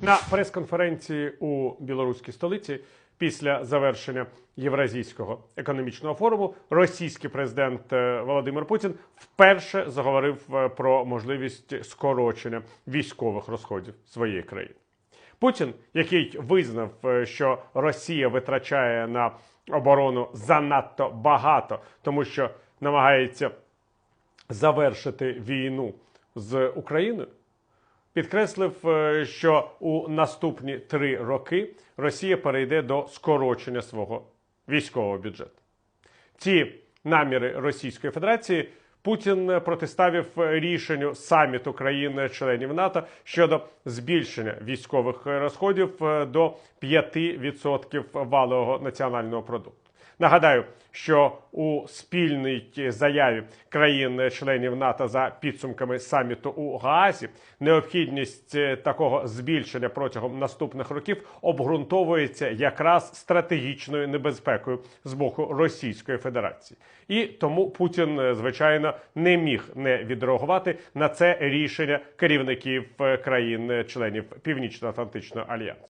На прес-конференції у білоруській столиці після завершення Євразійського економічного форуму російський президент е, Володимир Путін вперше заговорив е, про можливість скорочення військових розходів своєї країни. Путін, який визнав, е, що Росія витрачає на оборону занадто багато, тому що намагається завершити війну з Україною, підкреслив, е, що у наступні три роки Росія перейде до скорочення свого військового бюджету. Ці наміри Російської Федерації Путін протиставив рішенню саміту країн-членів НАТО щодо збільшення військових розходів е, до 5% валового національного продукту. Нагадаю, що у спільній заяві країн-членів НАТО за підсумками саміту у Гаазі необхідність е, такого збільшення протягом наступних років обґрунтовується якраз стратегічною небезпекою з боку Російської Федерації, і тому Путін, е, звичайно, не міг не відреагувати на це рішення керівників е, країн-членів Північно-Атлантичного альянсу.